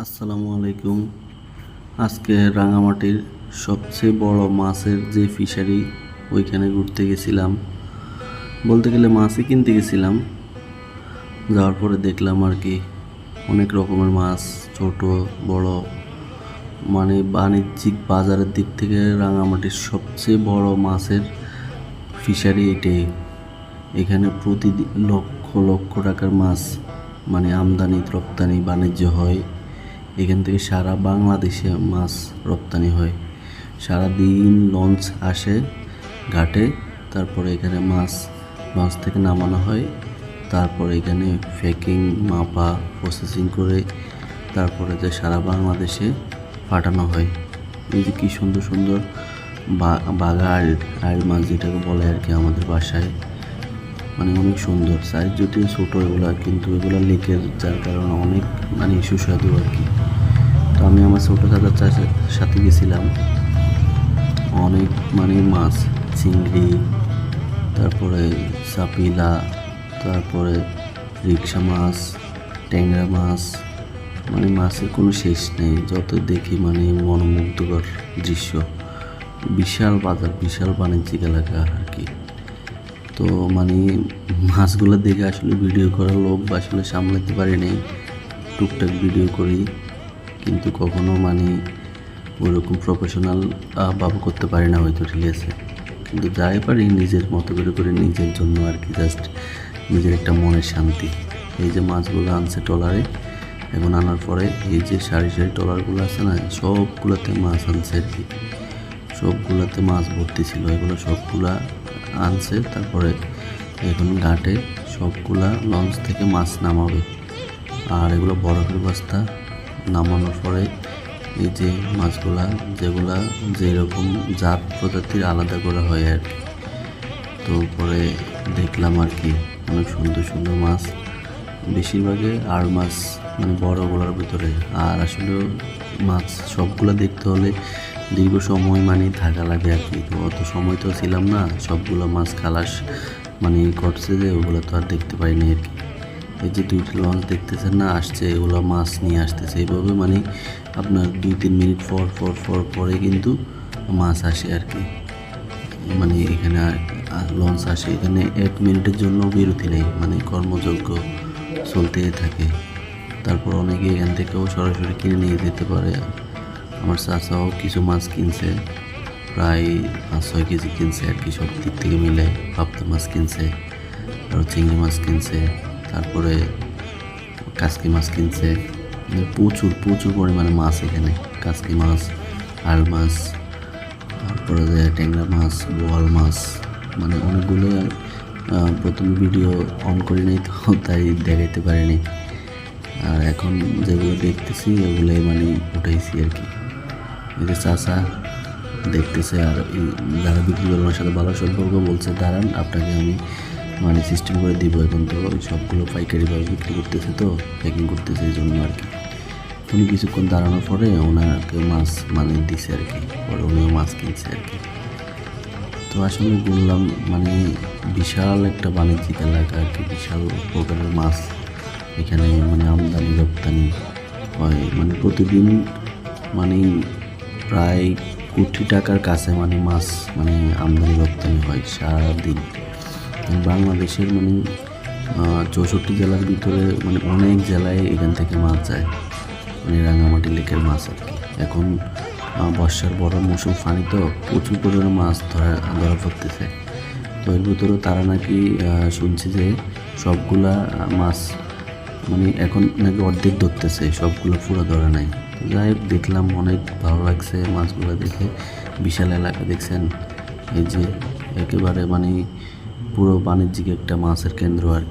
আসসালামু আলাইকুম। আজকে রাঙামাটির সবচেয়ে বড় মাছের যে ফিশারি ওইখানে ঘুরতে গেছিলাম। বলতে গেলে মাছই কিনতে গেছিলাম। যাওয়ার পরে দেখলাম আর কি, অনেক রকমের মাছ, ছোট, বড় মানে বাণিজ্যিক বাজারের দিক থেকে রাঙামাটির সবচেয়ে বড় মাছের ফিশারি এটাই। এখানে প্রতিদিন লক্ষ লক্ষ টাকার মাছ মানে আমদানি, রপ্তানি, বাণিজ্য হয়। এখান থেকে সারা বাংলাদেশে মাছ রপ্তানি হয়। সারা দিন লঞ্চ আসে ঘাটে, তারপরে এখানে মাছ লঞ্চ থেকে নামানো হয়। তারপরে এখানে ফেকিং মাপা প্রসেসিং করে তারপরে যে সারা বাংলাদেশে পাঠানো হয়। এই যে কী সুন্দর সুন্দর বা- বাঘা আইল আইল মাছ যেটাকে বলে আর কি আমাদের বাসায়। মানে অনেক সুন্দর। সাইজ যদিও ছোটো এগুলো, কিন্তু এগুলো লেকের যার কারণে অনেক মানে সুস্বাদু আর কি। তো আমি আমার ছোটো দাদার সাথে গেছিলাম। অনেক মানে মাছ, চিংড়ি, তারপরে সাপিলা, তারপরে রিক্সা মাছ, ট্যাংরা মাছ মানে মাছের কোনো শেষ নেই। যত দেখি মানে মনোমুগ্ধকর দৃশ্য। বিশাল বাজার, বিশাল বাণিজ্যিক এলাকা আর কি। তো মানে মাছগুলো দেখে আসলে ভিডিও করার বা আসলে সামলাতে পারি নাই টুকটাক ভিডিও করি, কিন্তু কখনো মানে ওইরকম প্রফেশনাল ভাবে করতে পারি না হয়তো, ঠিক আছে। কিন্তু যাই পারি, নিজের মতো করে করে নিজের জন্য আর কি জাস্ট নিজের একটা মনের শান্তি। এই যে মাছগুলো আনছে ট্রলারে, এখন আনার পরে এই যে সারি সারি ট্রলারগুলো আছে না, সবগুলোতে মাছ আনছে আর কি। সবগুলোতে মাছ ভর্তি ছিল এগুলো সবগুলা আনছে, তারপরে এখন ঘাটে সবগুলা লঞ্চ থেকে মাছ নামাবে। আর এগুলো বরফের বস্তা, নামানোর পরে এই যে মাছগুলা, যেগুলা যেরকম জাত প্রজাতির আলাদা করা হয় আর তো পরে দেখলাম আর কি, অনেক সুন্দর সুন্দর মাছ। বেশিরভাগে আর মাছ মানে বড়গুলোর ভিতরে। আর আসলে মাছ সবগুলো দেখতে হলে দীর্ঘ সময় মানে থাকা লাগে আর কি। তো অত সময় তো ছিলাম না, সবগুলো মাছ খালাস মানে করছে যে ওগুলো তো আর দেখতে পাইনি আর কি। এই যে দুইটা লঞ্চ দেখতেছেন না, আসছে, এগুলো মাছ নিয়ে আসতেছে। এইভাবে মানে আপনার দুই তিন মিনিট পর পর পর, পরে কিন্তু মাছ আসে আর কি। মানে এখানে লঞ্চ আসে। এখানে এক মিনিটের জন্য বিরতি নেই মানে কর্মযোগ্য চলতেই থাকে। তারপর অনেকে এখান থেকেও সরাসরি কিনে নিয়ে যেতে পারে। আমার চাচাও কিছু মাছ কিনছে, প্রায় পাঁচ ছয় কেজি কিনছে আর কি, সব দিক থেকে মিলে পাবদা মাছ কিনছে আরও চিংড়ি মাছ কিনছে, তারপরে কাসকি মাছ কিনছে মানে প্রচুর প্রচুর পরিমাণে মাছ এখানে কাসকি মাছ আল মাছ, তারপরে যে ট্যাংরা মাছ, বোয়াল মাছ মানে অনেকগুলো প্রথমে ভিডিও অন করি নাই তো, তাই দেখাইতে পারিনি। আর এখন যেগুলো দেখতেছি, ওগুলোই মানে উঠাইছি আর কি। যে চাষা দেখতেছে আর যারা বিক্রি করবে ওনার সাথে ভালো সম্পর্ক বলছে, দাঁড়ান, আপনাকে আমি মানে সিস্টেম করে দিব। এখন তো সবগুলো পাইকারিভাবে বিক্রি করতেছে তো প্যাকিং করতেছে এই জন্য আর কি। উনি কিছুক্ষণ দাঁড়ানোর পরে ওনাকে মাছ মানে দিছে আর কি, পরে উনিও মাছ কিনছে আর কি। তো আসলে বললাম মানে বিশাল একটা বাণিজ্যিক এলাকা আর কি, বিশাল প্রকারের মাছ এখানে মানে আমদানি রপ্তানি হয়। মানে প্রতিদিন মানে প্রায় কোটি টাকার কাছে মানে মাছ মানে আমদানি রপ্তানি হয় সারাদিন। বাংলাদেশের মানে চৌষট্টি জেলার ভিতরে মানে অনেক জেলায় এখান থেকে মাছ যায়। মানে রাঙামাটি লেকের মাছ আর কি। এখন বর্ষার বড় মৌসুম ফানি তো, প্রচুর পরিমাণে মাছ ধরা ধরা পড়তেছে। তো এর ভিতরেও তারা নাকি শুনছি যে সবগুলা মাছ মানে এখন নাকি অর্ধেক ধরতেছে, সবগুলো পুরো ধরা নাই। যাই হোক, দেখলাম অনেক ভালো লাগছে মাছগুলো দেখে। বিশাল এলাকা দেখছেন? এই যে একেবারে মানে পুরো বাণিজ্যিক একটা মাছের কেন্দ্র আর কি।